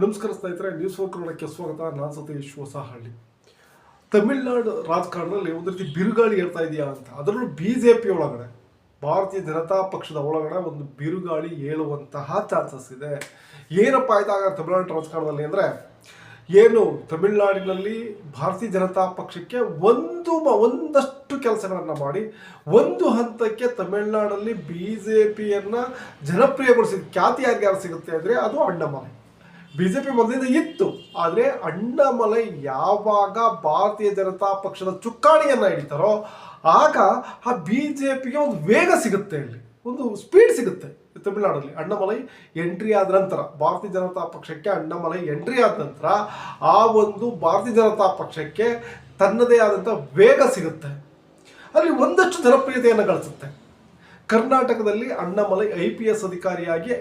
ನಮಸ್ಕಾರ ಸ್ನೇಹಿತರೆ news four ಕನ್ನಡಕ್ಕೆ ಸ್ವಾಗತ. ನಾನು ಸತೀಶ್ ಹೊಸಹಳ್ಳಿ ತಮಿಳ್ನಾಡು ರಾಜಕಾರಣದಲ್ಲಿ ಒಂದು ರೀತಿ ಬಿರುಗಾಳಿ ಏರ್ತಾ ಇದೆಯಾ ಅಂತ. ಅದರಲ್ಲೂ ಬಿ ಜೆ ಪಿ ಒಳಗಡೆ, ಭಾರತೀಯ ಜನತಾ ಪಕ್ಷದ ಒಳಗಡೆ ಒಂದು ಬಿರುಗಾಳಿ ಏಳುವಂತಹ ಚಾನ್ಸಸ್ ಇದೆ. ಏನಪ್ಪ ಆಯ್ತಾಗ ತಮಿಳ್ನಾಡು ರಾಜಕಾರಣದಲ್ಲಿ ಅಂದರೆ, ಏನು ತಮಿಳ್ನಾಡಿನಲ್ಲಿ ಭಾರತೀಯ ಜನತಾ ಪಕ್ಷಕ್ಕೆ ಒಂದು ಒಂದಷ್ಟು ಕೆಲಸಗಳನ್ನು ಮಾಡಿ, ಒಂದು ಹಂತಕ್ಕೆ ತಮಿಳ್ನಾಡಲ್ಲಿ ಬಿ ಜೆ ಪಿಯನ್ನು ಜನಪ್ರಿಯಗೊಳಿಸಿದ ಖ್ಯಾತಿ ಯಾರಿಗೆ ಯಾರು ಸಿಗುತ್ತೆ ಅಂದರೆ ಅದು ಅಣ್ಣಮಲೈ ಬಿ ಜೆ ಮೊದಲಿಂದ ಇತ್ತು, ಆದರೆ ಅಣ್ಣಾಮಲೈ ಯಾವಾಗ ಭಾರತೀಯ ಜನತಾ ಪಕ್ಷದ ಚುಕ್ಕಾಣಿಯನ್ನು ಹಿಡಿತಾರೋ, ಆಗ ಆ ಬಿ ಜೆ ಪಿಗೆ ಒಂದು ವೇಗ ಸಿಗುತ್ತೆ ಇಲ್ಲಿ ಒಂದು ಸ್ಪೀಡ್ ಸಿಗುತ್ತೆ ತಮಿಳುನಾಡಲ್ಲಿ. ಅಣ್ಣಾಮಲೈ ಎಂಟ್ರಿ ಆದ ನಂತರ, ಭಾರತೀಯ ಜನತಾ ಪಕ್ಷಕ್ಕೆ ಅಣ್ಣಾಮಲೈ ಎಂಟ್ರಿ ಆದ ನಂತರ, ಆ ಒಂದು ಭಾರತೀಯ ಜನತಾ ಪಕ್ಷಕ್ಕೆ ತನ್ನದೇ ಆದಂಥ ವೇಗ ಸಿಗುತ್ತೆ. ಅಲ್ಲಿ ಒಂದಷ್ಟು ಜನಪ್ರಿಯತೆಯನ್ನು ಗಳಿಸುತ್ತೆ. ಕರ್ನಾಟಕದಲ್ಲಿ ಅಣ್ಣಾಮಲೈ ಐ ಪಿ ಎಸ್ ಅಧಿಕಾರಿಯಾಗಿ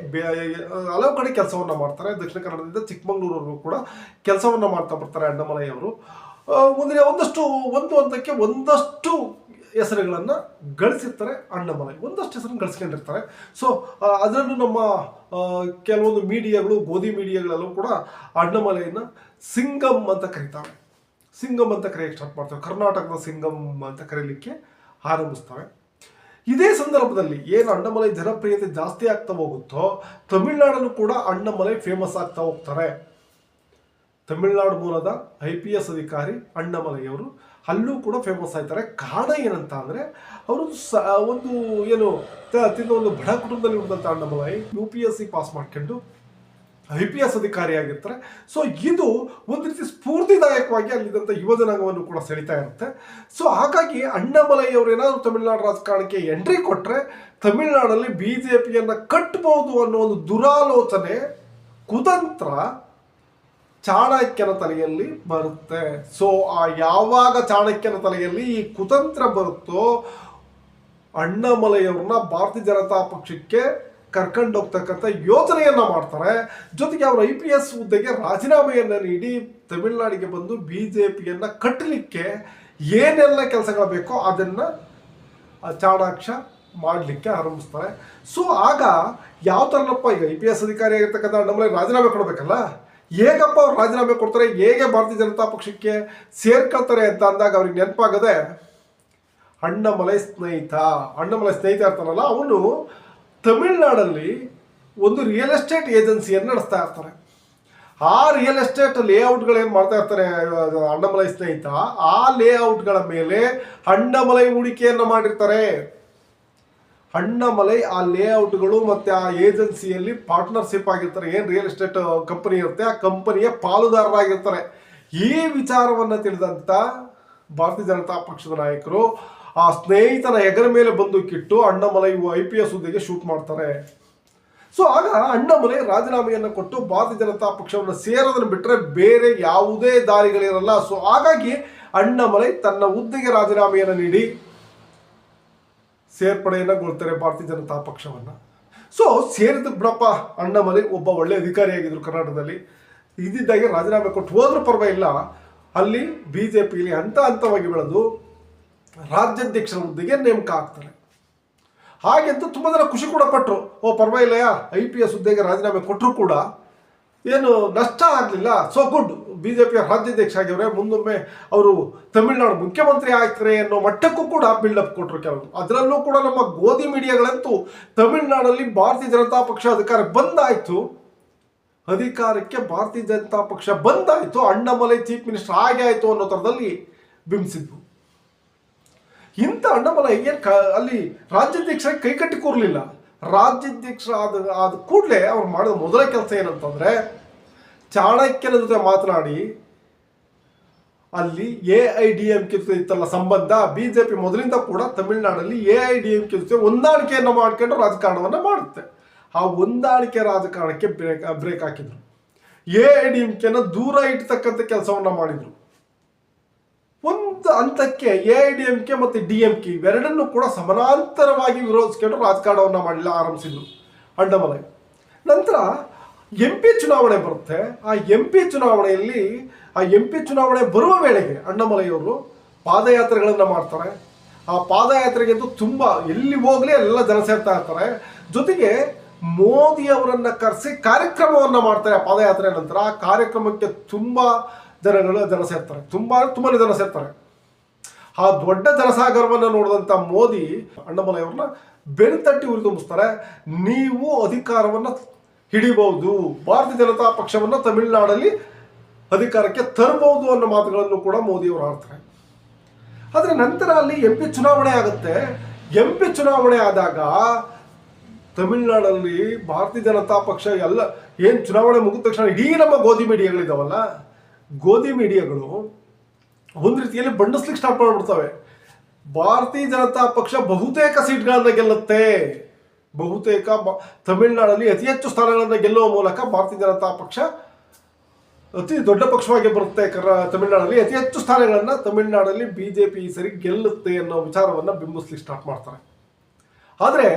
ಹಲವು ಕಡೆ ಕೆಲಸವನ್ನು ಮಾಡ್ತಾರೆ. ದಕ್ಷಿಣ ಕನ್ನಡದಿಂದ ಚಿಕ್ಕಮಗಳೂರವರೆಗೂ ಕೂಡ ಕೆಲಸವನ್ನು ಮಾಡ್ತಾ ಬರ್ತಾರೆ ಅಣ್ಣಾಮಲೈ ಅವರು. ಆ, ಒಂದಿನ ಒಂದಷ್ಟು ಒಂದು ಹಂತಕ್ಕೆ ಒಂದಷ್ಟು ಹೆಸರುಗಳನ್ನು ಗಳಿಸಿರ್ತಾರೆ ಅಣ್ಣಾಮಲೈ. ಒಂದಷ್ಟು ಹೆಸರನ್ನು ಗಳಿಸ್ಕೊಂಡಿರ್ತಾರೆ. ಸೊ ಅದರಲ್ಲೂ ನಮ್ಮ ಕೆಲವೊಂದು ಮೀಡಿಯಾಗಳು ಗೋಧಿ ಮೀಡಿಯಾಗಳಲ್ಲೂ ಕೂಡ ಅಣ್ಣಾಮಲೈನ ಸಿಂಗಮ್ ಅಂತ ಕರೀತಾರೆ. ಸಿಂಗಮ್ ಅಂತ ಕರೆಯೋಕ್ಕೆ ಸ್ಟಾರ್ಟ್ ಮಾಡ್ತಾರೆ. ಕರ್ನಾಟಕದ ಸಿಂಗಮ್ ಅಂತ ಕರೀಲಿಕ್ಕೆ ಆರಂಭಿಸ್ತವೆ ಇದೇ ಸಂದರ್ಭದಲ್ಲಿ ಏನು ಅಣ್ಣಮಲೈ ಜನಪ್ರಿಯತೆ ಜಾಸ್ತಿ ಆಗ್ತಾ ಹೋಗುತ್ತೋ, ತಮಿಳ್ನಾಡಲ್ಲೂ ಕೂಡ ಅಣ್ಣಮಲೈ ಫೇಮಸ್ ಆಗ್ತಾ ಹೋಗ್ತಾರೆ. ತಮಿಳ್ನಾಡು ಮೂಲದ ಐ ಪಿ ಎಸ್ ಅಧಿಕಾರಿ ಅಣ್ಣಮಲೈಯವರು ಅಲ್ಲೂ ಕೂಡ ಫೇಮಸ್ ಆಯ್ತಾರೆ ಕಾರಣ ಏನಂತ ಅಂದರೆ, ಅವರು ಸ, ಒಂದು ಏನು ತಿನ್ನ ಒಂದು ಬಡ ಕುಟುಂಬದಲ್ಲಿ ಇರುವಂಥ Annamalai U P S C pass ಮಾಡ್ಕೊಂಡು ಐ ಪಿ ಎಸ್ ಅಧಿಕಾರಿಯಾಗಿರ್ತಾರೆ ಸೊ ಇದು ಒಂದು ರೀತಿ ಸ್ಫೂರ್ತಿದಾಯಕವಾಗಿ ಅಲ್ಲಿದ್ದಂಥ ಯುವ ಜನಾಂಗವನ್ನು ಕೂಡ ಸೆಳಿತಾ ಇರುತ್ತೆ. ಸೊ ಹಾಗಾಗಿ ಅಣ್ಣಾಮಲೈ ಅವರು ಏನಾದರೂ ತಮಿಳುನಾಡು ರಾಜಕಾರಣಕ್ಕೆ ಎಂಟ್ರಿ ಕೊಟ್ಟರೆ ತಮಿಳುನಾಡಲ್ಲಿ ಬಿ ಜೆ ಪಿಯನ್ನು ಕಟ್ಟಬಹುದು ಅನ್ನೋ ಒಂದು ದುರಾಲೋಚನೆ ಕುತಂತ್ರ ಚಾಣಕ್ಯನ ತಲೆಯಲ್ಲಿ ಬರುತ್ತೆ. ಸೊ ಆ ಯಾವಾಗ ಚಾಣಕ್ಯನ ತಲೆಯಲ್ಲಿ ಈ ಕುತಂತ್ರ ಬರುತ್ತೋ ಅಣ್ಣಾಮಲೈಯವ್ರನ್ನ ಭಾರತೀಯ ಜನತಾ ಪಕ್ಷಕ್ಕೆ ಕರ್ಕೊಂಡು ಹೋಗ್ತಕ್ಕಂಥ ಯೋಜನೆಯನ್ನು ಮಾಡ್ತಾರೆ. ಜೊತೆಗೆ ಅವರು ಐ ಪಿ ಎಸ್ ಹುದ್ದೆಗೆ ರಾಜೀನಾಮೆಯನ್ನು ನೀಡಿ ತಮಿಳುನಾಡಿಗೆ ಬಂದು ಬಿ ಜೆ ಪಿಯನ್ನು ಕಟ್ಟಲಿಕ್ಕೆ ಏನೆಲ್ಲ ಕೆಲಸಗಳು ಬೇಕೋ ಅದನ್ನು ಚಾಣಾಕ್ಷ ಮಾಡಲಿಕ್ಕೆ ಆರಂಭಿಸ್ತಾರೆ. ಸೊ ಆಗ ಯಾವ ಥರನಪ್ಪ ಈಗ ಐ ಪಿ ಎಸ್ ಅಧಿಕಾರಿ ಆಗಿರ್ತಕ್ಕಂಥ ಅಣ್ಣಾಮಲೈ ರಾಜೀನಾಮೆ ಕೊಡಬೇಕಲ್ಲ? ಹೇಗಪ್ಪ ಅವ್ರು ರಾಜೀನಾಮೆ ಕೊಡ್ತಾರೆ? ಹೇಗೆ ಭಾರತೀಯ ಜನತಾ ಪಕ್ಷಕ್ಕೆ ಸೇರ್ಕೊಳ್ತಾರೆ ಅಂತ ಅಂದಾಗ ಅವ್ರಿಗೆ ನೆನಪಾಗದೆ ಅಣ್ಣಮಲೈ ಸ್ನೇಹಿತ ಅಣ್ಣಮಲೈ ಸ್ನೇಹಿತ ಇರ್ತಾನಲ್ಲ, ಅವನು ತಮಿಳ್ನಾಡಲ್ಲಿ ಒಂದು ರಿಯಲ್ ಎಸ್ಟೇಟ್ ಏಜೆನ್ಸಿಯನ್ನು ನಡೆಸ್ತಾ ಇರ್ತಾರೆ. ಆ ರಿಯಲ್ ಎಸ್ಟೇಟ್ ಲೇಔಟ್ಗಳೇನು ಮಾಡ್ತಾ ಇರ್ತಾರೆ ಅಣ್ಣಮಲೈ ಸ್ನೇಹಿತ, ಆ ಲೇಔಟ್ಗಳ ಮೇಲೆ ಅಣ್ಣಮಲೈ ಹೂಡಿಕೆಯನ್ನು ಮಾಡಿರ್ತಾರೆ. ಅಣ್ಣಮಲೈ ಆ ಲೇಔಟ್ಗಳು ಮತ್ತು ಆ ಏಜೆನ್ಸಿಯಲ್ಲಿ ಪಾರ್ಟ್ನರ್ಶಿಪ್ ಆಗಿರ್ತಾರೆ. ಏನು ರಿಯಲ್ ಎಸ್ಟೇಟ್ ಕಂಪನಿ ಇರುತ್ತೆ, ಆ ಕಂಪನಿಯ ಪಾಲುದಾರರಾಗಿರ್ತಾರೆ. ಈ ವಿಚಾರವನ್ನು ತಿಳಿದಂಥ ಭಾರತೀಯ ಜನತಾ ಪಕ್ಷದ ನಾಯಕರು ಆ ಸ್ನೇಹಿತನ ಹೆಗರ ಮೇಲೆ ಬಂದು ಕಿಟ್ಟು ಅಣ್ಣಮಲೈ ಐ ಪಿ ಎಸ್ ಹುದ್ದೆಗೆ ಶೂಟ್ ಮಾಡ್ತಾರೆ. ಸೊ ಆಗ ಅಣ್ಣಮಲೈ ರಾಜೀನಾಮೆಯನ್ನು ಕೊಟ್ಟು ಭಾರತೀಯ ಜನತಾ ಪಕ್ಷವನ್ನು ಸೇರೋದನ್ನು ಬಿಟ್ಟರೆ ಬೇರೆ ಯಾವುದೇ ದಾರಿಗಳಿರಲ್ಲ. ಸೊ ಹಾಗಾಗಿ ಅಣ್ಣಮಲೈ ತನ್ನ ಹುದ್ದೆಗೆ ರಾಜೀನಾಮೆಯನ್ನು ನೀಡಿ ಸೇರ್ಪಡೆಯನ್ನು ಗೊಳ್ತಾರೆ ಭಾರತೀಯ ಜನತಾ ಪಕ್ಷವನ್ನು. ಸೊ ಸೇರಿದ ಬಿಡಪ್ಪ ಅಣ್ಣಮಲೈ ಒಬ್ಬ ಒಳ್ಳೆ ಅಧಿಕಾರಿಯಾಗಿದ್ದರು ಕರ್ನಾಟಕದಲ್ಲಿ. ಇದ್ದಿದ್ದಾಗೆ ರಾಜೀನಾಮೆ ಕೊಟ್ಟು ಹೋದ್ರೂ ಪರವಾಗಿಲ್ಲ. ಅಲ್ಲಿ ಬಿ ಜೆ ಪಿಲಿ ಹಂತ ಹಂತವಾಗಿ ಬೆಳೆದು ರಾಜ್ಯಾಧ್ಯಕ್ಷರ ಹುದ್ದೆಗೆ ನೇಮಕ ಆಗ್ತಾರೆ ಹಾಗೆಂತ ತುಂಬ ಜನ ಖುಷಿ ಕೂಡ ಪಟ್ಟರು ಓ, ಪರವಾಗಿಲ್ಲ, ಐ ಪಿ ಎಸ್ ಹುದ್ದೆಗೆ ರಾಜೀನಾಮೆ ಕೊಟ್ಟರು ಕೂಡ ಏನು ನಷ್ಟ ಆಗಲಿಲ್ಲ. ಸೊ ಗುಡ್ ಬಿ ಜೆ ಪಿಯ ರಾಜ್ಯಾಧ್ಯಕ್ಷ ಆಗಿದ್ರೆ ಮುಂದೊಮ್ಮೆ ಅವರು ತಮಿಳುನಾಡು ಮುಖ್ಯಮಂತ್ರಿ ಆಗ್ತಾರೆ ಅನ್ನೋ ಮಟ್ಟಕ್ಕೂ ಕೂಡ ಬಿಲ್ಡಪ್ ಕೊಟ್ಟರು ಕೆಲವರು. ಅದರಲ್ಲೂ ಕೂಡ ನಮ್ಮ ಗೋಧಿ ಮೀಡಿಯಾಗಳಂತೂ ತಮಿಳುನಾಡಲ್ಲಿ ಭಾರತೀಯ ಜನತಾ ಪಕ್ಷ ಅಧಿಕಾರ ಬಂದಾಯಿತು. ಅಧಿಕಾರಕ್ಕೆ ಭಾರತೀಯ ಜನತಾ ಪಕ್ಷ ಬಂದಾಯಿತು. ಅಣ್ಣಾಮಲೈ ಚೀಫ್ ಮಿನಿಸ್ಟರ್ ಆಗಿ ಆಯಿತು ಅನ್ನೋ ಥರದಲ್ಲಿ ಬಿಂಬಿಸಿದ್ವು ಇಂಥ ಅಣ್ಣಮಲ ಏನು ಕ ಅಲ್ಲಿ ರಾಜ್ಯಾಧ್ಯಕ್ಷ ಕೈ ಕಟ್ಟಿ ಕೂರಲಿಲ್ಲ. ರಾಜ್ಯಾಧ್ಯಕ್ಷ ಆದ ಆದ ಕೂಡಲೇ ಅವ್ರು ಮಾಡಿದ ಮೊದಲ ಕೆಲಸ ಏನಂತಂದರೆ ಚಾಣಕ್ಯನ ಜೊತೆ ಮಾತನಾಡಿ ಅಲ್ಲಿ A I D M K ಜೊತೆ ಇತ್ತಲ್ಲ ಸಂಬಂಧ, ಬಿ ಜೆ ಪಿ ಮೊದಲಿಂದ ಕೂಡ ತಮಿಳುನಾಡಲ್ಲಿ A I D M K ಜೊತೆ ಹೊಂದಾಣಿಕೆಯನ್ನು ಮಾಡ್ಕೊಂಡು ರಾಜಕಾರಣವನ್ನು ಮಾಡುತ್ತೆ. ಆ ಹೊಂದಾಣಿಕೆ ರಾಜಕಾರಣಕ್ಕೆ ಬ್ರೇಕ್ ಬ್ರೇಕ್ ಹಾಕಿದರು. ಎ ಐ ಡಿ ಎಂ ಕೆನ ದೂರ ಇಡ್ತಕ್ಕಂಥ ಕೆಲಸವನ್ನು ಮಾಡಿದರು. ಒಂದು ಹಂತಕ್ಕೆ A I D M K ಮತ್ತು ಡಿ ಎಂ ಕೆ ಇವೆರಡನ್ನೂ ಕೂಡ ಸಮಾನಾಂತರವಾಗಿ ವಿರೋಧಿಸ್ಕೊಂಡು ರಾಜಕಾರಣವನ್ನು ಮಾಡಿಲ್ಲ ಆರಂಭಿಸಿದ್ರು ಅಣ್ಣಾಮಲೈ ನಂತರ ಎಂ ಪಿ ಚುನಾವಣೆ ಬರುತ್ತೆ. ಆ ಎಂ ಪಿ ಚುನಾವಣೆಯಲ್ಲಿ, ಆ ಎಂ ಪಿ ಚುನಾವಣೆ ಬರುವ ವೇಳೆಗೆ ಅಣ್ಣಮಲೆಯವರು ಪಾದಯಾತ್ರೆಗಳನ್ನು ಮಾಡ್ತಾರೆ. ಆ ಪಾದಯಾತ್ರೆಗೆ ಅಂತೂ ತುಂಬ, ಎಲ್ಲಿ ಹೋಗಲಿ ಎಲ್ಲ ಜನ ಸೇರ್ತಾ ಇರ್ತಾರೆ. ಜೊತೆಗೆ ಮೋದಿಯವರನ್ನು ಕರೆಸಿ ಕಾರ್ಯಕ್ರಮವನ್ನು ಮಾಡ್ತಾರೆ ಆ ಪಾದಯಾತ್ರೆ ನಂತರ. ಆ ಕಾರ್ಯಕ್ರಮಕ್ಕೆ ತುಂಬ ಜನಗಳು ಜನ ಸೇರ್ತಾರೆ. ತುಂಬ ತುಂಬಾ ಜನ ಸೇರ್ತಾರೆ. ಆ ದೊಡ್ಡ ಜನಸಾಗರವನ್ನು ನೋಡಿದಂಥ ಮೋದಿ ಅಣ್ಣಾಮಲೈಯವ್ರನ್ನ ಬೆನ್ತಟ್ಟಿ ಉರಿದುಂಬಿಸ್ತಾರೆ. ನೀವು ಅಧಿಕಾರವನ್ನ ಹಿಡಿಬಹುದು. ಭಾರತೀಯ ಜನತಾ ಪಕ್ಷವನ್ನ ತಮಿಳುನಾಡಲ್ಲಿ ಅಧಿಕಾರಕ್ಕೆ ತರಬಹುದು ಅನ್ನೋ ಮಾತುಗಳನ್ನು ಕೂಡ ಮೋದಿಯವರು ಆಡ್ತಾರೆ ಆದರೆ ನಂತರ ಅಲ್ಲಿ ಎಂ ಪಿ ಚುನಾವಣೆ ಆಗುತ್ತೆ. ಎಂ ಪಿ ಚುನಾವಣೆ ಆದಾಗ ತಮಿಳುನಾಡಲ್ಲಿ ಭಾರತೀಯ ಜನತಾ ಪಕ್ಷ ಎಲ್ಲ ಏನು ಚುನಾವಣೆ ಮುಗಿದ ತಕ್ಷಣ ಇಡೀ ನಮ್ಮ ಗೋಧಿ ಮೀಡಿಯಾಗಳಿದಾವಲ್ಲ, ಗೋಧಿ ಮೀಡಿಯಾಗಳು ಒಂದು ರೀತಿಯಲ್ಲಿ ಬಂಡಿಸ್ಲಿಕ್ಕೆ ಸ್ಟಾರ್ಟ್ ಮಾಡಿಬಿಡ್ತವೆ. ಭಾರತೀಯ ಜನತಾ ಪಕ್ಷ ಬಹುತೇಕ ಸೀಟ್ಗಳನ್ನ ಗೆಲ್ಲುತ್ತೆ. ಬಹುತೇಕ ತಮಿಳುನಾಡಲ್ಲಿ ಅತಿ ಹೆಚ್ಚು ಸ್ಥಾನಗಳನ್ನು ಗೆಲ್ಲುವ ಮೂಲಕ ಭಾರತೀಯ ಜನತಾ ಪಕ್ಷ ಅತಿ ದೊಡ್ಡ ಪಕ್ಷವಾಗಿ ಬರುತ್ತೆ. ಕರ ತಮಿಳುನಾಡಲ್ಲಿ ಅತಿ ಹೆಚ್ಚು ಸ್ಥಾನಗಳನ್ನು ತಮಿಳುನಾಡಲ್ಲಿ ಬಿ ಜೆ ಪಿ ಸರಿ ಗೆಲ್ಲುತ್ತೆ ಅನ್ನೋ ವಿಚಾರವನ್ನು ಬಿಂಬಿಸ್ಲಿಕ್ಕೆ ಸ್ಟಾರ್ಟ್ ಮಾಡ್ತಾರೆ. ಆದರೆ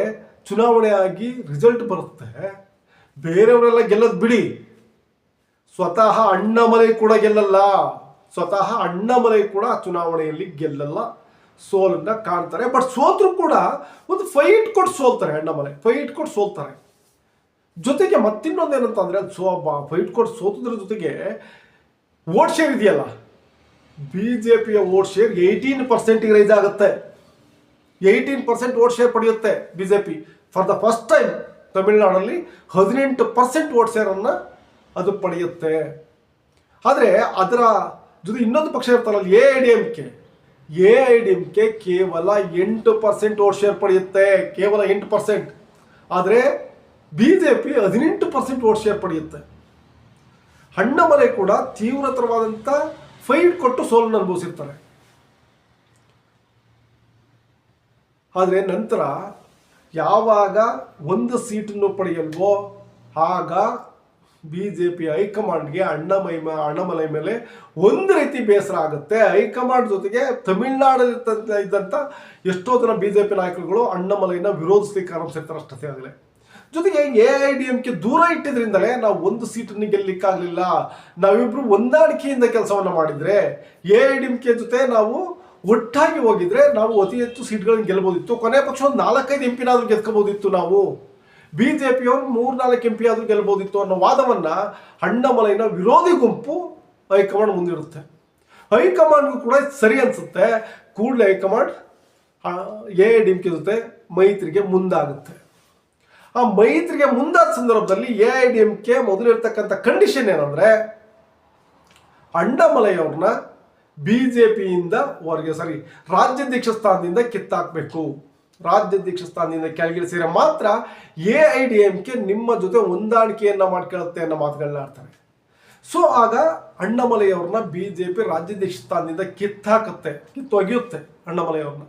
ಚುನಾವಣೆ ಆಗಿ ರಿಸಲ್ಟ್ ಬರುತ್ತೆ. ಬೇರೆಯವರೆಲ್ಲ ಗೆಲ್ಲೋದು ಬಿಡಿ. ಸ್ವತಃ ಅಣ್ಣಾಮಲೈ ಕೂಡ ಗೆಲ್ಲಲ್ಲ. ಸ್ವತಃ ಅಣ್ಣಾಮಲೈ ಕೂಡ ಚುನಾವಣೆಯಲ್ಲಿ ಗೆಲ್ಲಲ್ಲ ಸೋಲನ್ನ ಕಾಣ್ತಾರೆ. ಬಟ್ ಸೋತ್ರು ಕೂಡ ಒಂದು ಫೈಟ್ ಕೊಟ್ಟು ಸೋಲ್ತಾರೆ ಅಣ್ಣಾಮಲೈ. ಫೈಟ್ ಕೊಟ್ಟು ಸೋಲ್ತಾರೆ. ಜೊತೆಗೆ ಮತ್ತಿನ್ನೊಂದು ಏನಂತಂದ್ರೆ ಸೋ ಫೈಟ್ ಕೊಟ್ಟು ಸೋತದ್ರ ಜೊತೆಗೆ ವೋಟ್ ಶೇರ್ ಇದೆಯಲ್ಲ? ಬಿ ಜೆ ಪಿಯ ವೋಟ್ ಶೇರ್ ಏಯ್ಟೀನ್ ಪರ್ಸೆಂಟಿಗೆ ರೈಸ್ ಆಗುತ್ತೆ. Eighteen percent vote share ಪಡೆಯುತ್ತೆ B J P for the first time ತಮಿಳುನಾಡಲ್ಲಿ ಹದಿನೆಂಟು ಪರ್ಸೆಂಟ್ ವೋಟ್ ಶೇರನ್ನು ಅದು ಪಡೆಯುತ್ತೆ. ಆದರೆ ಅದರ ಜೊತೆ ಇನ್ನೊಂದು ಪಕ್ಷ ಇರ್ತಾರಲ್ಲ A I D M K A I D M K ಕೇವಲ ಎಂಟು ಪರ್ಸೆಂಟ್ ವೋಟ್ ಶೇರ್ ಪಡೆಯುತ್ತೆ, ಕೇವಲ ಎಂಟು ಪರ್ಸೆಂಟ್ ಆದರೆ ಬಿ ಜೆ ಪಿ ಹದಿನೆಂಟು ಪರ್ಸೆಂಟ್ ವೋಟ್ ಶೇರ್ ಪಡೆಯುತ್ತೆ. ಹಣ್ಣಮಲೆ ಕೂಡ ತೀವ್ರತರವಾದಂಥ ಫೈಟ್ ಕೊಟ್ಟು ಸೋಲನ್ನು ಅನುಭವಿಸಿರ್ತಾರೆ. ಆದರೆ ನಂತರ ಯಾವಾಗ ಒಂದು ಸೀಟನ್ನು ಪಡೆಯಲ್ವೋ, ಆಗ ಬಿ ಜೆ ಪಿ ಹೈಕಮಾಂಡ್ಗೆ ಅಣ್ಣಮೈ ಅಣ್ಣಮಲೈ ಮೇಲೆ ಒಂದು ರೀತಿ ಬೇಸರ ಆಗುತ್ತೆ. ಹೈಕಮಾಂಡ್ ಜೊತೆಗೆ ತಮಿಳ್ನಾಡಲ್ಲಿ ಇದ್ದಂಥ ಎಷ್ಟೋ ಜನ ಬಿ ಜೆ ಪಿ ನಾಯಕರುಗಳು ಅಣ್ಣಮಲೈನ ವಿರೋಧಿಸ್ಲಿಕ್ಕೆ ಆರಂಭಿಸಿರ್ತಾರೆ ಅಷ್ಟೇ ಆಗಲೇ. ಜೊತೆಗೆ A I D M K ದೂರ ಇಟ್ಟಿದ್ರಿಂದಲೇ ನಾವು ಒಂದು ಸೀಟನ್ನು ಗೆಲ್ಲಲಿಕ್ಕಾಗಲಿಲ್ಲ ನಾವಿಬ್ರು ಹೊಂದಾಣಿಕೆಯಿಂದ ಕೆಲಸವನ್ನ ಮಾಡಿದ್ರೆ A I D M K ಜೊತೆ ನಾವು ಒಟ್ಟಾಗಿ ಹೋಗಿದ್ರೆ ನಾವು ಅತಿ ಹೆಚ್ಚು ಸೀಟ್ಗಳನ್ನು ಗೆಲ್ಬೋದಿತ್ತು. ಕೊನೆ ಪಕ್ಷ ಒಂದು ನಾಲ್ಕೈದು ಎಂ ಪಿನಾದ್ರೂ ಗೆದ್ಕೋಬೋದಿತ್ತು ನಾವು. ಬಿ ಜೆ ಪಿಯವರು ಮೂರು ನಾಲ್ಕು ಎಂ ಪಿ ಆದ್ರೂ ಗೆಲ್ಬೋದಿತ್ತು ಅನ್ನೋ ವಾದವನ್ನ ಅಣ್ಣಾಮಲೈನ ವಿರೋಧಿ ಗುಂಪು ಹೈಕಮಾಂಡ್ ಮುಂದಿರುತ್ತೆ ಹೈಕಮಾಂಡ್ಗೂ ಕೂಡ ಸರಿ ಅನ್ಸುತ್ತೆ. ಕೂಡಲೇ ಹೈಕಮಾಂಡ್ ಎ ಡಿ ಕೆ ಜೊತೆ ಮೈತ್ರಿಗೆ ಮುಂದಾಗುತ್ತೆ. ಆ ಮೈತ್ರಿಗೆ ಮುಂದಾದ ಸಂದರ್ಭದಲ್ಲಿ A I D, M, K ಮೊದಲಿರ್ತಕ್ಕಂಥ condition ಏನಂದ್ರೆ ಅಂಡಮಲೈಯವ್ರನ್ನ ಬಿ ಜೆ ಪಿಯಿಂದ ಹೊರಗೆ ಸಾರಿ ರಾಜ್ಯಾಧ್ಯಕ್ಷ ಸ್ಥಾನದಿಂದ ಕಿತ್ತಾಕ್ಬೇಕು. ರಾಜ್ಯಾಧ್ಯಕ್ಷ ಸ್ಥಾನದಿಂದ ಕೆಳಗಿಳಿಸಿದ್ರೆ ಮಾತ್ರ A I D M K ನಿಮ್ಮ ಜೊತೆ ಹೊಂದಾಣಿಕೆಯನ್ನು ಮಾಡ್ಕೊಳ್ಳುತ್ತೆ ಅನ್ನೋ ಮಾತುಗಳನ್ನ ಆಡ್ತಾರೆ. ಸೊ ಆಗ ಅಣ್ಣಮಲೆಯವ್ರನ್ನ ಬಿ ಜೆ ಪಿ ರಾಜ್ಯಾಧ್ಯಕ್ಷ ಸ್ಥಾನದಿಂದ ಕಿತ್ತಾಕತ್ತೆ, ಕಿತ್ತೊಗೆಯುತ್ತೆ ಅಣ್ಣಾಮಲೈ ಅವ್ರನ್ನ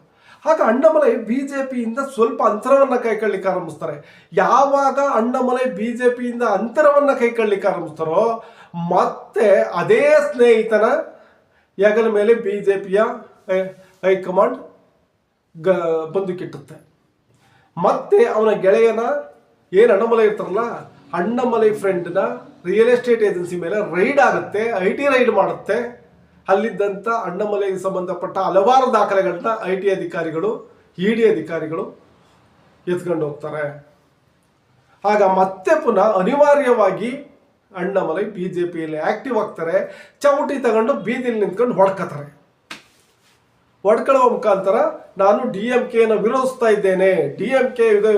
ಆಗ ಅಣ್ಣಾಮಲೈ ಬಿ ಜೆ ಪಿಯಿಂದ ಸ್ವಲ್ಪ ಅಂತರವನ್ನು ಕೈಕೊಳ್ಳಿಕ್ಕೆ ಆರಂಭಿಸ್ತಾರೆ. ಯಾವಾಗ ಅಣ್ಣಾಮಲೈ ಬಿ ಜೆ ಪಿಯಿಂದ ಅಂತರವನ್ನು ಕೈಕೊಳ್ಳಿಕ್ಕೆ ಆರಂಭಿಸ್ತಾರೋ ಮತ್ತೆ ಅದೇ ಸ್ನೇಹಿತನ ಹೆಗಲ ಮೇಲೆ ಬಿ ಜೆ ಪಿಯ ಹೈಕಮಾಂಡ್ ಗ ಬಂದುಕಿಟ್ಟುತ್ತೆ ಮತ್ತೆ ಅವನ ಗೆಳೆಯನ ಏನು ಅಣ್ಣಮಲೈ ಇರ್ತಾರಲ್ಲ, ಅಣ್ಣಮಲೈ ಫ್ರೆಂಡ್ನ ರಿಯಲ್ ಎಸ್ಟೇಟ್ ಏಜೆನ್ಸಿ ಮೇಲೆ ರೈಡ್ ಆಗುತ್ತೆ ಐ ಟಿ ರೈಡ್ ಮಾಡುತ್ತೆ. ಅಲ್ಲಿದ್ದಂಥ ಅಣ್ಣಮಲೈಗೆ ಸಂಬಂಧಪಟ್ಟ ಹಲವಾರು ದಾಖಲೆಗಳನ್ನ ಐ ಟಿ ಅಧಿಕಾರಿಗಳು ಇ ಡಿ ಅಧಿಕಾರಿಗಳು ಎತ್ಕೊಂಡು ಹೋಗ್ತಾರೆ. ಆಗ ಮತ್ತೆ ಪುನಃ ಅನಿವಾರ್ಯವಾಗಿ ಅಣ್ಣಾಮಲೈ ಬಿ ಜೆ ಪಿಯಲ್ಲಿ ಆಕ್ಟಿವ್ ಆಗ್ತಾರೆ. ಚೌಟಿ ತಗೊಂಡು ಬೀದಿಲಿ ನಿಂತ್ಕೊಂಡು ಹೊಡ್ಕತಾರೆ. ಹೊಡ್ಕೊಳ್ಳುವ ಮುಖಾಂತರ ನಾನು ಡಿ ಎಂ ಕೆನ ವಿರೋಧಿಸ್ತಾ ಇದ್ದೇನೆ. ಡಿ ಎಂ ಕೆ ಇದು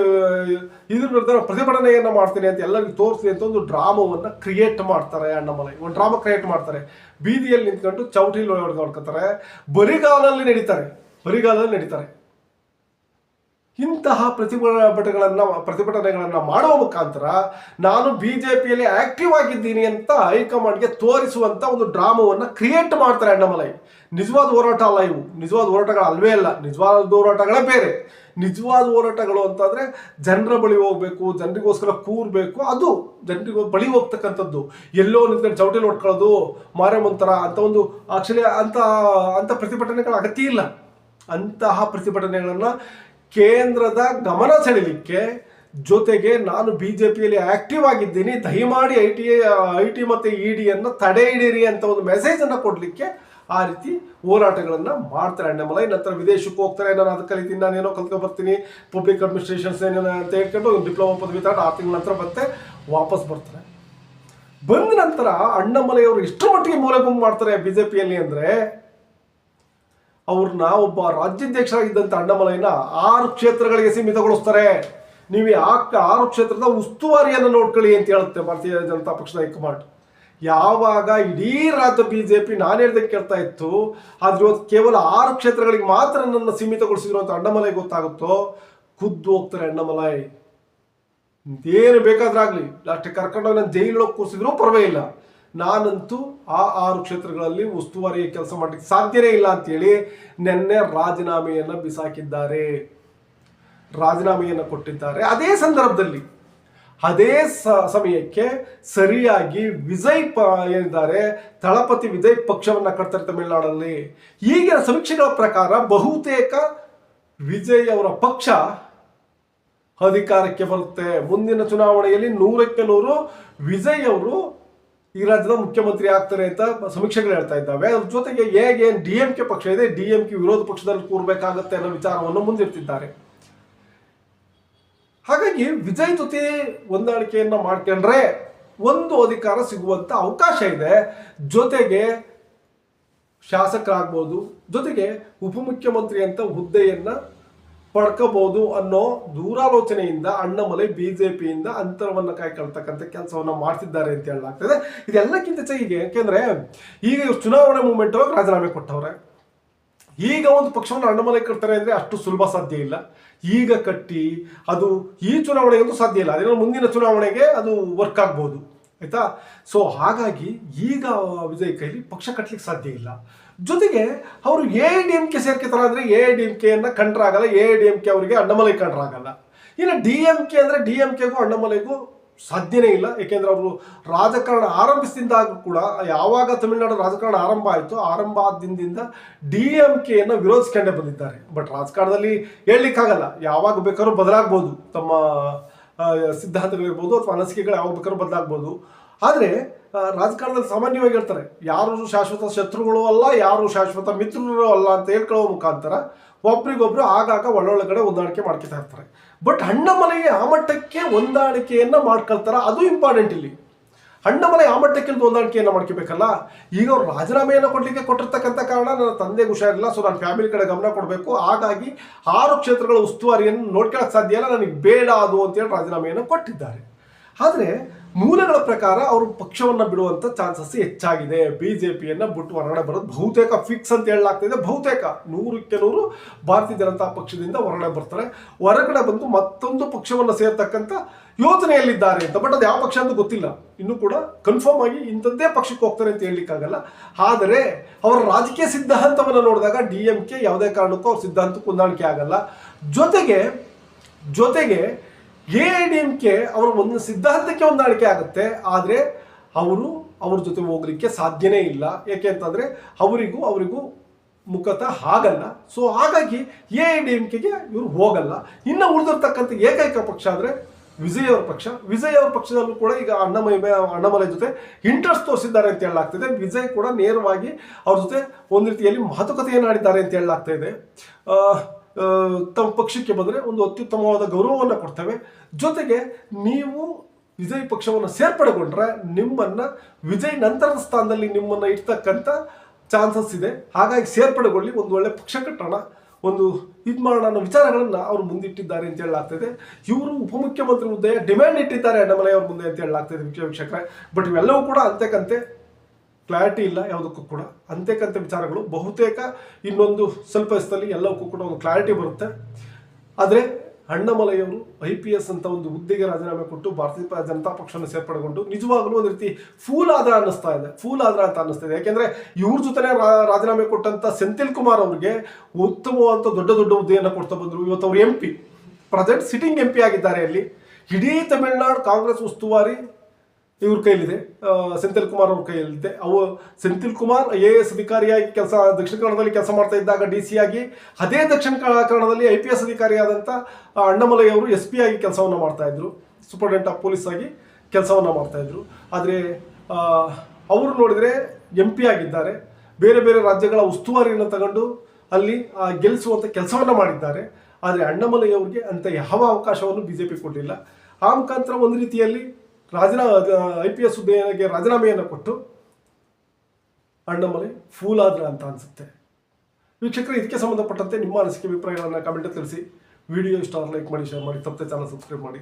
ಇದ್ರ ವಿರುದ್ಧ ಪ್ರತಿಭಟನೆಯನ್ನ ಮಾಡ್ತೀನಿ ಅಂತ ಎಲ್ಲರಿಗೂ ತೋರಿಸಿ ಅಂತ ಒಂದು ಡ್ರಾಮವನ್ನು ಕ್ರಿಯೇಟ್ ಮಾಡ್ತಾರೆ ಅಣ್ಣಮಲೈ. ಒಂದು ಡ್ರಾಮಾ ಕ್ರಿಯೇಟ್ ಮಾಡ್ತಾರೆ. ಬೀದಿಯಲ್ಲಿ ನಿಂತ್ಕೊಂಡು ಚೌಟಿಲಿ ಹೊಡ್ಕೊಳ್ಕೊತಾರೆ ಬರಿಗಾಲಲ್ಲಿ ನಡೀತಾರೆ. ಬರಿಗಾಲಲ್ಲಿ ನಡೀತಾರೆ. ಇಂತಹ ಪ್ರತಿಭಟನೆಗಳನ್ನ ಪ್ರತಿಭಟನೆಗಳನ್ನ ಮಾಡುವ ಮುಖಾಂತರ ನಾನು ಬಿ ಜೆ ಪಿಯಲ್ಲಿ ಆಕ್ಟಿವ್ ಆಗಿದ್ದೀನಿ ಅಂತ ಹೈಕಮಾಂಡ್ಗೆ ತೋರಿಸುವಂತ ಒಂದು ಡ್ರಾಮಾವನ್ನು ಕ್ರಿಯೇಟ್ ಮಾಡ್ತಾರೆ ಅಣ್ಣಮಲೈ. ನಿಜವಾದ ಹೋರಾಟ ಅಲ್ಲ ಇವು. ನಿಜವಾದ ಹೋರಾಟಗಳು ಅಲ್ವೇ ಅಲ್ಲ. ನಿಜವಾದ ಹೋರಾಟಗಳೇ ಬೇರೆ. ನಿಜವಾದ ಹೋರಾಟಗಳು ಅಂತಂದರೆ ಜನರ ಬಳಿ ಹೋಗ್ಬೇಕು, ಜನರಿಗೋಸ್ಕರ ಕೂರಬೇಕು, ಅದು ಜನರಿಗೂ ಬಳಿ ಹೋಗ್ತಕ್ಕಂಥದ್ದು. ಎಲ್ಲೋ ನಿಂತ್ಕೊಂಡು ನೋಡ್ಕೊಳ್ಳೋದು ಹೊಡ್ಕೊಳ್ಳೋದು ಮಾರೇಮಂತರ ಅಂತ ಒಂದು ಆಕ್ಚುಲಿ ಅಂತ ಅಂಥ ಪ್ರತಿಭಟನೆಗಳ ಅಗತ್ಯ ಇಲ್ಲ. ಅಂತಹ ಪ್ರತಿಭಟನೆಗಳನ್ನ ಕೇಂದ್ರದ ಗಮನ ಸೆಳೆಯಲಿಕ್ಕೆ ಜೊತೆಗೆ ನಾನು ಬಿ ಜೆ ಪಿಯಲ್ಲಿ ಆಕ್ಟಿವ್ ಆಗಿದ್ದೀನಿ. ದಯಮಾಡಿ ಐ ಟಿ ಐ ಟಿ ಮತ್ತು ಇ ಡಿಯನ್ನು ತಡೆ ಹಿಡೀರಿ ಅಂತ ಒಂದು ಮೆಸೇಜನ್ನು ಕೊಡಲಿಕ್ಕೆ ಆ ರೀತಿ ಹೋರಾಟಗಳನ್ನು ಮಾಡ್ತಾರೆ. ಅಣ್ಣಮಲೈ, ನಂತರ ವಿದೇಶಕ್ಕೆ ಹೋಗ್ತಾರೆ. ನಾನು ಅದು ಕಲಿತೀನಿ, ನಾನೇನೋ ಕಲ್ತ್ಕೊ ಬರ್ತೀನಿ. ಪಬ್ಲಿಕ್ ಅಡ್ಮಿನಿಸ್ಟ್ರೇಷನ್ಸ್ ಏನೇನೋ ಅಂತ ಹೇಳ್ಕೊಂಡು ಡಿಪ್ಲೊಮಾ ಪದವಿ ತಗೊಂಡು ಆರು ತಿಂಗಳ ನಂತರ ಮತ್ತೆ ವಾಪಸ್ ಬರ್ತಾರೆ. ಬಂದ ನಂತರ ಅಣ್ಣಮಲೈ ಅವರು ಇಷ್ಟರ ಮಟ್ಟಿಗೆ ಮೂಲೆಗುಂಪು ಮಾಡ್ತಾರೆ ಬಿ ಜೆ ಪಿಯಲ್ಲಿ ಅಂದರೆ ಅವ್ರನ್ನ ಒಬ್ಬ ರಾಜ್ಯಾಧ್ಯಕ್ಷರಾಗಿದ್ದಂಥ ಅಣ್ಣಮಲೈನ ಆರು ಕ್ಷೇತ್ರಗಳಿಗೆ ಸೀಮಿತಗೊಳಿಸ್ತಾರೆ. ನೀವು ಆ- ಆರು ಕ್ಷೇತ್ರದ ಉಸ್ತುವಾರಿಯನ್ನು ನೋಡ್ಕೊಳ್ಳಿ ಅಂತ ಹೇಳುತ್ತೆ ಭಾರತೀಯ ಜನತಾ ಪಕ್ಷದ ಹೈಕಮಾಂಡ್. ಯಾವಾಗ ಇಡೀ ರಾಜ್ಯ ಬಿ ಜೆ ಪಿ ನಾನು ಹೇಳ್ದಕ್ಕೆ ಕೇಳ್ತಾ ಇತ್ತು, ಆದ್ರೆ ಇವತ್ತು ಕೇವಲ ಆರು ಕ್ಷೇತ್ರಗಳಿಗೆ ಮಾತ್ರ ನನ್ನ ಸೀಮಿತಗೊಳಿಸಿದ್ರು ಅಂತ ಅಣ್ಣಮಲೈ ಗೊತ್ತಾಗುತ್ತೋ? ಖುದ್ದು ಹೋಗ್ತಾರೆ ಅಣ್ಣಮಲೈ. ಏನು ಬೇಕಾದ್ರಾಗ್ಲಿ ಲಾಸ್ಟ್ ಕರ್ಕೊಂಡೋಗಿ ನಾನು ಜೈಲೊಳಗೆ ಕೂರಿಸಿದ್ರು ಪರವಾಗಿಲ್ಲ. ನಾನಂತೂ ಆ ಆರು ಕ್ಷೇತ್ರಗಳಲ್ಲಿ ಉಸ್ತುವಾರಿಯ ಕೆಲಸ ಮಾಡಲಿಕ್ಕೆ ಸಾಧ್ಯವೇ ಇಲ್ಲ ಅಂತೇಳಿ ನಿನ್ನೆ ರಾಜೀನಾಮೆಯನ್ನು ಬಿಸಾಕಿದ್ದಾರೆ. ರಾಜೀನಾಮೆಯನ್ನು ಕೊಟ್ಟಿದ್ದಾರೆ. ಅದೇ ಸಂದರ್ಭದಲ್ಲಿ, ಅದೇ ಸಮಯಕ್ಕೆ ಸರಿಯಾಗಿ ವಿಜಯ್ ಪ, ಏನಿದ್ದಾರೆ, ತಳಪತಿ ವಿಜಯ್ ಪಕ್ಷವನ್ನು ಕಟ್ತಾರೆ ತಮಿಳುನಾಡಲ್ಲಿ. ಈಗಿನ ಸಮೀಕ್ಷೆಗಳ ಪ್ರಕಾರ ಬಹುತೇಕ ವಿಜಯ್ ಅವರ ಪಕ್ಷ ಅಧಿಕಾರಕ್ಕೆ ಬರುತ್ತೆ. ಮುಂದಿನ ಚುನಾವಣೆಯಲ್ಲಿ ನೂರಕ್ಕೆ ನೂರು ವಿಜಯ್ ಅವರು ಈ ರಾಜ್ಯದ ಮುಖ್ಯಮಂತ್ರಿ ಆಗ್ತಾರೆ ಅಂತ ಸಮೀಕ್ಷೆಗಳು ಹೇಳ್ತಾ ಇದ್ದಾವೆ. ಅದ್ರ ಜೊತೆಗೆ ಹೇಗೆ ಡಿ ಎಂ ಕೆ ಪಕ್ಷ ಇದೆ. ಡಿ ಎಂ ಕೆ ವಿರೋಧ ಪಕ್ಷದಲ್ಲಿ ಕೂರಬೇಕಾಗತ್ತೆ ಅನ್ನೋ ವಿಚಾರವನ್ನು ಮುಂದಿರ್ತಿದ್ದಾರೆ ಹಾಗಾಗಿ ವಿಜಯ್ ಜೊತೆ ಹೊಂದಾಣಿಕೆಯನ್ನ ಮಾಡ್ಕೊಂಡ್ರೆ ಒಂದು ಅಧಿಕಾರ ಸಿಗುವಂತ ಅವಕಾಶ ಇದೆ. ಜೊತೆಗೆ ಶಾಸಕರಾಗ್ಬೋದು. ಜೊತೆಗೆ ಉಪಮುಖ್ಯಮಂತ್ರಿ ಅಂತ ಹುದ್ದೆಯನ್ನ ಪಡ್ಕೋಬಹುದು ಅನ್ನೋ ದೂರಾಲೋಚನೆಯಿಂದ, ಅಣ್ಣಮಲೆ ಬಿಜೆಪಿಯಿಂದ ಅಂತರವನ್ನ ಕಾಯ್ಕೊಳ್ತಕ್ಕಂಥ ಕೆಲಸವನ್ನ ಮಾಡ್ತಿದ್ದಾರೆ ಅಂತ ಹೇಳಲಾಗ್ತದೆ. ಇದೆಲ್ಲಕ್ಕಿಂತ ಹೆಚ್ಚಾಗಿ ಯಾಕೆಂದ್ರೆ ಈಗ ಚುನಾವಣೆ ಮೂಮೆಂಟ್ ಒಳಗೆ ರಾಜೀನಾಮೆ ಕೊಟ್ಟವ್ರೆ. ಈಗ ಒಂದು ಪಕ್ಷವನ್ನು ಅಣ್ಣಮಲೆ ಕಟ್ತಾರೆ ಅಂದರೆ ಅಷ್ಟು ಸುಲಭ ಸಾಧ್ಯ ಇಲ್ಲ. ಈಗ ಕಟ್ಟಿ, ಅದು ಈ ಚುನಾವಣೆಗಂತೂ ಸಾಧ್ಯ ಇಲ್ಲ. ಅದೇನೋ ಮುಂದಿನ ಚುನಾವಣೆಗೆ ಅದು ವರ್ಕ್ ಆಗ್ಬೋದು. ಆಯ್ತಾ? ಸೊ ಹಾಗಾಗಿ ಈಗ ವಿಜಯ್ ಕೈಲಿ ಪಕ್ಷ ಕಟ್ಟಲಿಕ್ಕೆ ಸಾಧ್ಯ ಇಲ್ಲ. ಜೊತೆಗೆ ಅವರು ಎ ಡಿ ಎಂ ಕೆ ಅಂದ್ರೆ ಎ ಡಿ ಎಂ ಕೆಯನ್ನು ಕಂಡ್ರಾಗಲ್ಲ, ಎ ಡಿ ಎಂ ಕೆ ಅವರಿಗೆ ಅಣ್ಣಮಲೈ ಕಂಡ್ರಾಗಲ್ಲ. ಇನ್ನು ಡಿ ಎಂ ಕೆ ಅಂದ್ರೆ ಡಿ ಎಂ ಕೆಗೂ ಅಣ್ಣಮಲೈಗೂ ಸಾಧ್ಯನೇ ಇಲ್ಲ, ಏಕೆಂದರೆ ಅವರು ರಾಜಕಾರಣ ಆರಂಭಿಸಿದಾಗ ಕೂಡ, ಯಾವಾಗ ತಮಿಳುನಾಡು ರಾಜಕಾರಣ ಆರಂಭ ಆಯಿತು, ಆರಂಭ ಆದ ದಿನದಿಂದ ಡಿ ಎಂ ಕೆಯನ್ನು ವಿರೋಧಿಸ್ಕೊಂಡೇ ಬಂದಿದ್ದಾರೆ. ಬಟ್ ರಾಜಕಾರಣದಲ್ಲಿ ಹೇಳಲಿಕ್ಕಾಗಲ್ಲ, ಯಾವಾಗ ಬೇಕಾದ್ರೂ ಬದಲಾಗ್ಬೋದು, ತಮ್ಮ ಸಿದ್ಧಾಂತಗಳಿರ್ಬೋದು ಅಥವಾ ಅನಿಸಿಕೆಗಳು ಯಾವಾಗ ಬೇಕಾದ್ರೂ ಬದಲಾಗ್ಬೋದು. ಆದರೆ ರಾಜಕಾರಣದಲ್ಲಿ ಸಾಮಾನ್ಯವಾಗಿ ಹೇಳ್ತಾರೆ, ಯಾರು ಶಾಶ್ವತ ಶತ್ರುಗಳು ಅಲ್ಲ, ಯಾರು ಶಾಶ್ವತ ಮಿತ್ರರು ಅಲ್ಲ ಅಂತ ಹೇಳ್ಕೊಳ್ಳೋ ಮುಖಾಂತರ ಒಬ್ರಿಗೊಬ್ರು ಆಗಾಗ ಒಳ್ಳೊಳಗಡೆ ಹೊಂದಾಣಿಕೆ ಮಾಡ್ಕೊತಾ ಇರ್ತಾರೆ. ಬಟ್ ಹಣ್ಣಮನೆಗೆ ಆ ಮಟ್ಟಕ್ಕೆ ಹೊಂದಾಣಿಕೆಯನ್ನು ಮಾಡ್ಕೊಳ್ತಾರೆ, ಅದು ಇಂಪಾರ್ಟೆಂಟ್ ಇಲ್ಲಿ. ಹಣ್ಣಮನೆ ಆ ಮಟ್ಟಕ್ಕೆ ಹೊಂದಾಣಿಕೆಯನ್ನು ಹೊಂದಾಣಿಕೆಯನ್ನ ಮಾಡ್ಕೋಬೇಕಲ್ಲ, ಈಗ ಅವ್ರು ರಾಜೀನಾಮೆಯನ್ನು ಕೊಡ್ಲಿಕ್ಕೆ ಕೊಟ್ಟಿರ್ತಕ್ಕಂಥ ಕಾರಣ ನನ್ನ ತಂದೆ ಹುಷಾರಿಲ್ಲ ಸೊ ನಾನು ಫ್ಯಾಮಿಲಿ ಕಡೆ ಗಮನ ಕೊಡಬೇಕು. ಹಾಗಾಗಿ ಆರು ಕ್ಷೇತ್ರಗಳ ಉಸ್ತುವಾರಿಯನ್ನು ನೋಡ್ಕೊಳ್ಳೋಕೆ ಸಾಧ್ಯ ಇಲ್ಲ, ನನಗೆ ಬೇಡ ಅದು ಅಂತೇಳಿ ರಾಜೀನಾಮೆಯನ್ನು ಕೊಟ್ಟಿದ್ದಾರೆ. ಆದರೆ ಮೂಲಗಳ ಪ್ರಕಾರ ಅವರು ಪಕ್ಷವನ್ನು ಬಿಡುವಂತ ಚಾನ್ಸಸ್ ಹೆಚ್ಚಾಗಿದೆ. ಬಿಜೆಪಿಯನ್ನ ಬಿಟ್ಟು ಹೊರಗಡೆ ಬರೋದು ಬಹುತೇಕ ಫಿಕ್ಸ್ ಅಂತ ಹೇಳಲಾಗ್ತಿದೆ. ಬಹುತೇಕ ನೂರಕ್ಕೆ ನೂರು ಭಾರತೀಯ ಜನತಾ ಪಕ್ಷದಿಂದ ಹೊರಗಡೆ ಬರ್ತಾರೆ. ಹೊರಗಡೆ ಬಂದು ಮತ್ತೊಂದು ಪಕ್ಷವನ್ನು ಸೇರ್ತಕ್ಕಂಥ ಯೋಚನೆಯಲ್ಲಿದ್ದಾರೆ ಅಂತ. ಬಟ್ ಅದು ಯಾವ ಪಕ್ಷ ಅಂತ ಗೊತ್ತಿಲ್ಲ. ಇನ್ನು ಕೂಡ ಕನ್ಫರ್ಮ್ ಆಗಿ ಇಂಥದ್ದೇ ಪಕ್ಷಕ್ಕೆ ಹೋಗ್ತಾರೆ ಅಂತ ಹೇಳಲಿಕ್ಕಾಗಲ್ಲ. ಆದರೆ ಅವರ ರಾಜಕೀಯ ಸಿದ್ಧಾಂತವನ್ನು ನೋಡಿದಾಗ ಡಿ ಎಂ ಕೆ ಯಾವುದೇ ಕಾರಣಕ್ಕೂ ಅವ್ರ ಸಿದ್ಧಾಂತಕ್ಕೆ ಹೊಂದಾಣಿಕೆ ಆಗಲ್ಲ. ಜೊತೆಗೆ ಜೊತೆಗೆ ಎ ಡಿ ಎಂ ಕೆ ಅವರ ಒಂದು ಸಿದ್ಧಾಂತಕ್ಕೆ ಹೊಂದಾಣಿಕೆ ಆಗುತ್ತೆ, ಆದರೆ ಅವರು ಅವ್ರ ಜೊತೆ ಹೋಗಲಿಕ್ಕೆ ಸಾಧ್ಯನೇ ಇಲ್ಲ. ಯಾಕೆ ಅಂತಂದರೆ ಅವರಿಗೂ ಅವರಿಗೂ ಮುಖತ ಆಗಲ್ಲ ಸೊ ಹಾಗಾಗಿ ಎ ಡಿ ಎಂ ಕೆಗೆ ಇವರು ಹೋಗಲ್ಲ. ಇನ್ನು ಉಳಿದಿರ್ತಕ್ಕಂಥ ಏಕೈಕ ಪಕ್ಷ ಅಂದರೆ ವಿಜಯ್ ಅವರ ಪಕ್ಷ. ವಿಜಯ್ ಅವರ ಪಕ್ಷದಲ್ಲೂ ಕೂಡ ಈಗ ಅಣ್ಣಮಯ ಅಣ್ಣಮಲೈ ಜೊತೆ ಇಂಟ್ರೆಸ್ಟ್ ತೋರಿಸಿದ್ದಾರೆ ಅಂತ ಹೇಳಲಾಗ್ತಿದೆ. ವಿಜಯ್ ಕೂಡ ನೇರವಾಗಿ ಅವ್ರ ಜೊತೆ ಒಂದು ರೀತಿಯಲ್ಲಿ ಮಾತುಕತೆಯನ್ನು ಆಡಿದ್ದಾರೆ ಅಂತ ಹೇಳಲಾಗ್ತಾ ಇದೆ. ತಮ್ಮ ಪಕ್ಷಕ್ಕೆ ಬಂದರೆ ಒಂದು ಅತ್ಯುತ್ತಮವಾದ ಗೌರವವನ್ನು ಕೊಡ್ತೇವೆ. ಜೊತೆಗೆ ನೀವು ವಿಜಯ್ ಪಕ್ಷವನ್ನು ಸೇರ್ಪಡೆಗೊಂಡ್ರೆ ನಿಮ್ಮನ್ನು ವಿಜಯ್ ನಂತರದ ಸ್ಥಾನದಲ್ಲಿ ನಿಮ್ಮನ್ನು ಇಡ್ತಕ್ಕಂಥ ಚಾನ್ಸಸ್ ಇದೆ. ಹಾಗಾಗಿ ಸೇರ್ಪಡೆಗೊಳ್ಳಿ, ಒಂದು ಒಳ್ಳೆ ಪಕ್ಷ ಕಟ್ಟೋಣ, ಒಂದು ಇದು ಮಾಡೋಣ ಅನ್ನೋ ವಿಚಾರಗಳನ್ನು ಅವರು ಮುಂದಿಟ್ಟಿದ್ದಾರೆ ಅಂತ ಹೇಳಲಾಗ್ತದೆ. ಇವರು ಉಪಮುಖ್ಯಮಂತ್ರಿ ಹುದ್ದೆ ಡಿಮ್ಯಾಂಡ್ ಇಟ್ಟಿದ್ದಾರೆ ಅಣ್ಣಮಲೆಯವ್ರ ಮುಂದೆ ಅಂತ ಹೇಳಲಾಗ್ತದೆ ಮುಖ್ಯ ವೀಕ್ಷಕರೇ. ಬಟ್ ಇವೆಲ್ಲವೂ ಕೂಡ ಅಂತೆಕಂತೆ ಕ್ಲಾರಿಟಿ ಇಲ್ಲ, ಯಾವುದಕ್ಕೂ ಕೂಡ. ಅಂತೆಕಂತೆ ವಿಚಾರಗಳು ಬಹುತೇಕ ಇನ್ನೊಂದು ಸ್ವಲ್ಪ ದಿವಸದಲ್ಲಿ ಎಲ್ಲವಕ್ಕೂ ಕೂಡ ಒಂದು ಕ್ಲಾರಿಟಿ ಬರುತ್ತೆ. ಆದರೆ ಅಣ್ಣಮಲೈಯವರು ಐ ಪಿ ಎಸ್ ಅಂತ ಒಂದು ಹುದ್ದೆಗೆ ರಾಜೀನಾಮೆ ಕೊಟ್ಟು ಭಾರತೀಯ ಜನತಾ ಪಕ್ಷವನ್ನು ಸೇರ್ಪಡೆಗೊಂಡು ನಿಜವಾಗಲೂ ಒಂದು ರೀತಿ ಫೂಲ್ ಆದ್ರ ಅನ್ನಿಸ್ತಾ ಇದೆ. ಫೂಲ್ ಆದ್ರ ಅಂತ ಅನ್ನಿಸ್ತಾ ಇದೆ. ಯಾಕೆಂದ್ರೆ ಇವ್ರ ಜೊತೆನೇ ರಾಜೀನಾಮೆ ಕೊಟ್ಟಂತ ಸೆಂಥಿಲ್ ಕುಮಾರ್ ಅವರಿಗೆ ಉತ್ತಮವಾದ ದೊಡ್ಡ ದೊಡ್ಡ ಹುದ್ದೆಯನ್ನು ಕೊಡ್ತಾ ಬಂದರು. ಇವತ್ತು ಅವರು M P present sitting M P ಆಗಿದ್ದಾರೆ ಅಲ್ಲಿ. ಇಡೀ ತಮಿಳುನಾಡು ಕಾಂಗ್ರೆಸ್ ಉಸ್ತುವಾರಿ ಇವ್ರ ಕೈಲಿದೆ. ಸೆಂಥಿಲ್ ಕುಮಾರ್ ಅವ್ರ ಕೈಯಲ್ಲಿದೆ. ಅವು Senthil Kumar I A S ಅಧಿಕಾರಿಯಾಗಿ ಕೆಲಸ, ದಕ್ಷಿಣ ಕನ್ನಡದಲ್ಲಿ ಕೆಲಸ ಮಾಡ್ತಾ ಇದ್ದಾಗ ಡಿ ಸಿ ಆಗಿ, ಅದೇ ದಕ್ಷಿಣ ಕನ್ನಡದಲ್ಲಿ ಐ ಪಿ ಎಸ್ ಅಧಿಕಾರಿಯಾದಂಥ ಅಣ್ಣಮಲೈ ಅವರು ಎಸ್ ಪಿ ಆಗಿ ಕೆಲಸವನ್ನು ಮಾಡ್ತಾ ಇದ್ರು. ಸೂಪರ್ಡೆಂಟ್ ಆಫ್ ಪೊಲೀಸ್ ಆಗಿ ಕೆಲಸವನ್ನು ಮಾಡ್ತಾ ಇದ್ರು. ಆದರೆ ಅವರು ನೋಡಿದರೆ ಎಂ ಪಿ ಆಗಿದ್ದಾರೆ. ಬೇರೆ ಬೇರೆ ರಾಜ್ಯಗಳ ಉಸ್ತುವಾರಿಯನ್ನು ತಗೊಂಡು ಅಲ್ಲಿ ಗೆಲ್ಲಿಸುವಂಥ ಕೆಲಸವನ್ನು ಮಾಡಿದ್ದಾರೆ. ಆದರೆ ಅಣ್ಣಮಲೈ ಅವರಿಗೆ ಅಂತ ಯಾವ ಅವಕಾಶವನ್ನು ಬಿ ಜೆ ಪಿ ಕೊಡಲಿಲ್ಲ ಆ ಮುಖಾಂತರ ಒಂದು ರೀತಿಯಲ್ಲಿ ರಾಜೀನಾ ಐ ಪಿ ಎಸ್ ಹುದ್ದೆಗೆ ರಾಜೀನಾಮೆಯನ್ನು ಕೊಟ್ಟು ಅಣ್ಣಮಲೆ ಫೂಲ್ ಆದ್ರ ಅಂತ ಅನಿಸುತ್ತೆ. ವೀಕ್ಷಕರು, ಇದಕ್ಕೆ ಸಂಬಂಧಪಟ್ಟಂತೆ ನಿಮ್ಮ ಅನಿಸಿಕೆ, ಅಭಿಪ್ರಾಯಗಳನ್ನು ಕಮೆಂಟ್ ತಿಳಿಸಿ. ವಿಡಿಯೋ ಇಷ್ಟ ಲೈಕ್ ಮಾಡಿ ಶೇರ್ ಮಾಡಿ, ತಪ್ಪದೆ ಚಾನಲ್ ಸಬ್ಸ್ಕ್ರೈಬ್ ಮಾಡಿ.